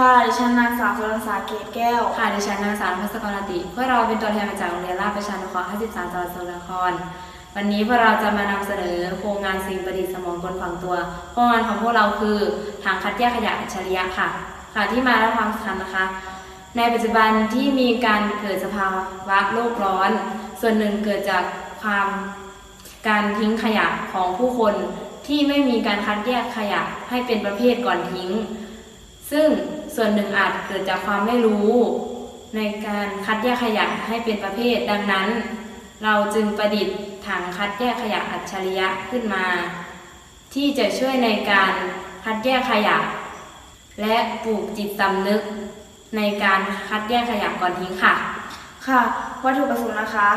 ่ะ ดิฉันนางสาวสุรศาเกตแก้ว ค่ะ ดิฉันนางสาวพัสกรติพวกเราเป็นตัวแทนมาจากโรงเรียนราชประชานุเคราะห์53จังหวัดสกลนคร วันนี้พวกเราจะมานำเสนอโครงงานสิ่งประดิษฐ์สมองกลฝังตัว โครงงานของพวกเราคือถังคัดแยกขยะอัจฉริยะค่ะ ค่ะที่มาและความสำคัญนะคะ ในปัจจุบันที่มีการเกิดสภาวะโลกร้อน ส่วนหนึ่งเกิดจากความการทิ้งขยะของผู้คนที่ไม่มีการคัดแยกขยะให้เป็นประเภทก่อนทิ้ง ซึ่ง ส่วนหนึ่งอาจเกิดจากความไม่รู้ ในการคัดแยกขยะให้เป็นประเภทดังนั้น เราจึงประดิษฐ์ถังคัดแยกขยะอัจฉริยะขึ้นมา ที่จะช่วยในการคัดแยกขยะ และปลูกจิตสำนึก ในการคัดแยกขยะก่อนทิ้งค่ะ ค่ะ วัตถุประสงค์นะคะ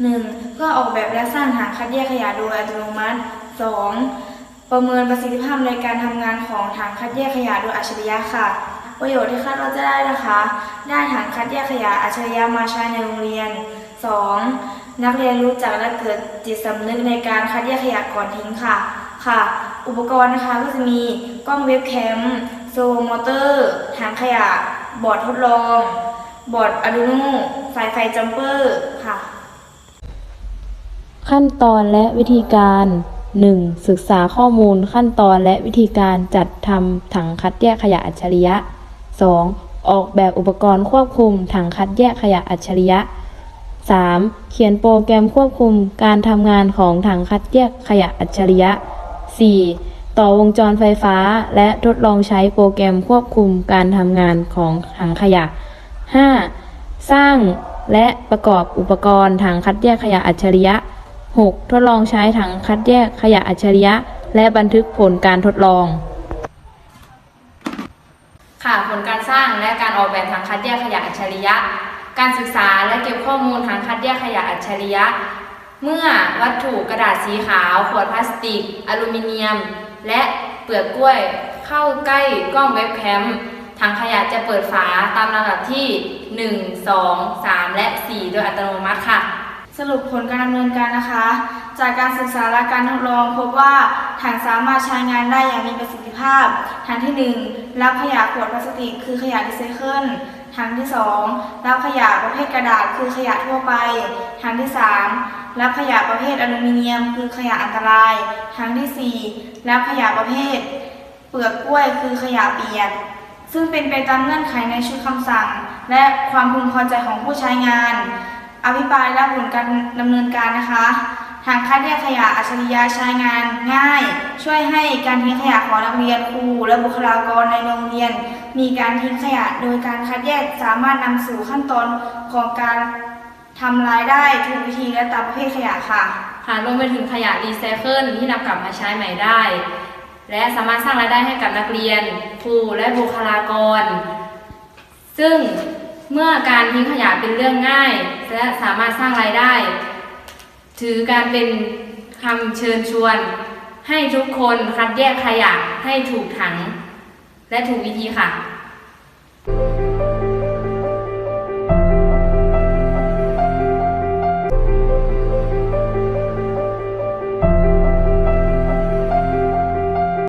1. เพื่อออกแบบและสร้างถังคัดแยกขยะโดยอัตโนมัติ 2. ประเมินประสิทธิภาพในการทำงานของถังคัดแยกขยะโดยอัจฉริยะค่ะ ประโยชน์ที่คาดว่าจะได้นะคะ ได้ถังคัดแยกขยะอัจฉริยะมาใช้ในโรงเรียน 2. นักเรียนรู้จักและเกิดจิตสำนึกในการคัดแยกขยะก่อนทิ้งค่ะ ค่ะ อุปกรณ์นะคะก็จะมีกล้องเว็บแคมโซมอเตอร์ถังขยะ บอร์ดทดลอง บอร์ดอาร์ดูโนสายไฟจัมเปอร์ค่ะ ขั้นตอนและวิธีการ 1. ศึกษาข้อมูลขั้นตอนและวิธีการจัดทำถังคัดแยกขยะอัจฉริยะ 2. ออกแบบอุปกรณ์ควบคุมถังคัดแยกขยะอัจฉริยะ 3. เขียนโปรแกรมควบคุมการทำงานของถังคัดแยกขยะอัจฉริยะ 4. ต่อวงจรไฟฟ้าและทดลองใช้โปรแกรมควบคุมการทำงานของถังขยะ 5. สร้างและประกอบอุปกรณ์ถังคัดแยกขยะอัจฉริยะ 6. ทดลองใช้ถังคัดแยกขยะอัจฉริยะ และบันทึกผลการทดลอง ค่ะผลการสร้างและการออกแบบถังคัดแยกขยะอัจฉริยะ การศึกษาและเก็บข้อมูลถังคัดแยกขยะอัจฉริยะ เมื่อวัตถุกระดาษสีขาว ขวดพลาสติก อลูมิเนียม และเปลือกกล้วยเข้าใกล้กล้องเว็บแคมถังขยะจะเปิดฝาตามลำดับที่ 1 2 3 และ 4 โดยอัตโนมัติค่ะ สรุปผลการดำเนินการนะคะ จากการศึกษาและการทดลองพบว่าถังสามารถใช้งานได้อย่างมีประสิทธิภาพ ถังที่ 1 รับขยะขวดพลาสติก คือขยะรีไซเคิลถังที่ 2 รับขยะประเภทกระดาษคือขยะทั่วไป ถังที่ 3 รับขยะประเภทอลูมิเนียม คือขยะอันตราย ถังทีสี่4 รับขยะประเภท เปลือกกล้วยคือขยะเปียกซึ่งเป็นไปตามเงื่อนไขในชุดคำสั่ง และความพึงพอใจของผู้ใช้งาน อภิปรายและผลการดำเนินการนะคะ ทางคัดแยกขยะอัจฉริยะใช้งานง่าย ช่วยให้การทิ้งขยะของนักเรียนครูและบุคลากรในโรงเรียน มีการทิ้งขยะโดยการคัดแยกสามารถนำสู่ขั้นตอนของการทำรายได้ถูกวิธีและตามประเภทขยะค่ะค่ะรวมไปถึงขยะรีไซเคิลที่นำกลับมาใช้ใหม่ได้ และสามารถสร้างรายได้ให้กับนักเรียน ครูและบุคลากร ซึ่ง เมื่อการทิ้งขยะเป็นเรื่องง่าย และสามารถสร้างรายได้ ถือการเป็นคำเชิญชวน ให้ทุกคนคัดแยกขยะให้ถูกถัง และถูกวิธีค่ะ